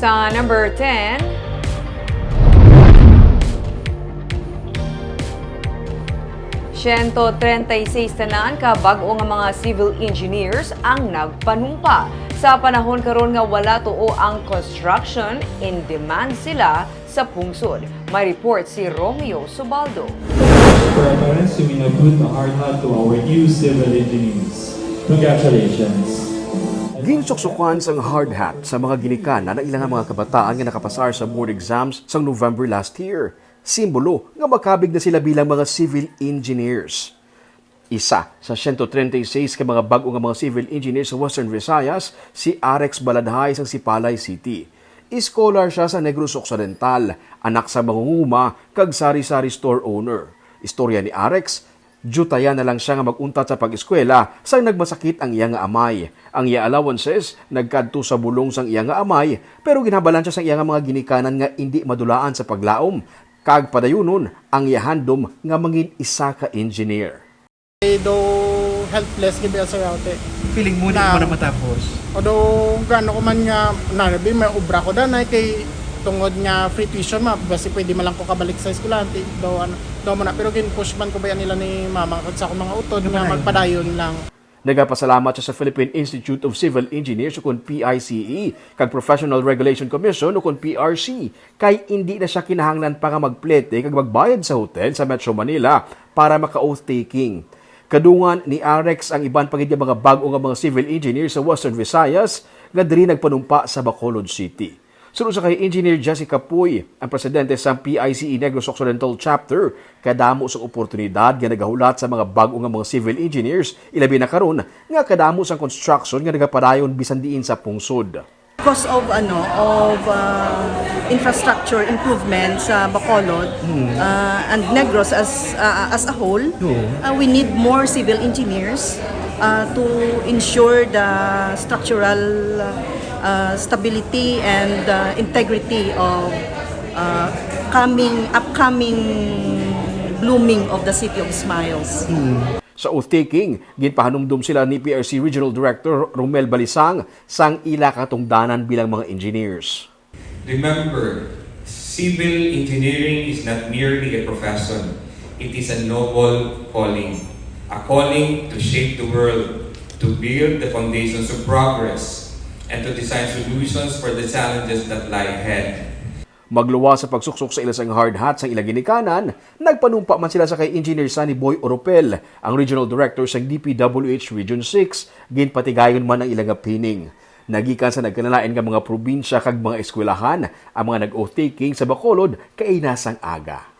Sa number 10, Siyento 36 tanan ka bag-o nga mga civil engineers ang nagpanumpa. Sa panahon karon nga wala tuo ang construction, in demand sila sa pungsod. May report si Romeo Subaldo. Parents, we may put a hard hat to our new civil engineers. Congratulations. Ginsuksukan sang hard hat sa mga ginikan na ilang mga kabataan nga nakapasar sa board exams sa November last year. Simbolo nga makabig na sila bilang mga civil engineers. Isa sa 136 ka mga bago nga mga civil engineers sa Western Visayas, si Arex Baladhay sa Sipalay City. Scholar siya sa Negros Occidental, anak sa mangunguma kag sari-sari store owner. Istorya ni Arex, Jutaya na lang siya nga maguntat sa pag-eskwela sang nagmasakit ang iya nga amay. Ang iya allowances nagkadto sa bulong sang iya nga amay pero ginabalan siya sang iya nga mga ginikanan nga hindi madulaan sa paglaom. Kag padayunon ang iya handom nga mangin isa ka engineer. do helpless gibi sa yate. Feeling mo Na- na mo na matapos. Odo gano ko man nga nanabi may ubra ko danay kay tungod nga free tuition ma basi pwede man lang ko kabalik sa eskwelante do ano do mo na pero gin push man ko ba yan nila ni mama sa akong mga utod nga magpadayon lang. Nagapasalamat siya sa Philippine Institute of Civil Engineers o kung PICE kag Professional Regulation Commission o kung PRC kay hindi na siya kinahanglan pa nga magplete kag magbayad sa hotel sa Metro Manila para maka-oath taking. Kadungan ni Arex ang iban pagid nga mga bag-o nga mga civil engineers sa Western Visayas nga diri nagpanumpa sa Bacolod City. Sunod sa kay Engineer Jessica Puy, ang presidente sa PICE Negros Occidental Chapter, kadamo sa oportunidad nga nagahulat sa mga bago nga mga civil engineers, ilabi na karon nga kadamo sa construction nga nagapadayon bisan diin sa pungsod. because of ano of uh, infrastructure improvement sa Bacolod uh, and Negros as uh, as a whole uh, we need more civil engineers uh, to ensure the structural uh, stability and uh, integrity of uh, coming upcoming blooming of the city of Smiles. Sa oath-taking, ginpahanumdum sila ni PRC Regional Director Romel Balisang sang ila katungdanan bilang mga engineers. Remember, civil engineering is not merely a profession, it is a noble calling. A calling to shape the world, to build the foundations of progress, and to design solutions for the challenges that lie ahead. Magluwa sa pagsuksok sa ilang hard hat sa ilang ginikanan, nagpanumpa man sila sa kay Engineer Sunny Boy Oropel, ang Regional Director sa DPWH Region 6, ginpatigayon man ang ilang pining. Nagikan sa nagkanalain nga mga probinsya kag mga eskwelahan ang mga nag-oath taking sa Bacolod kay nasang aga.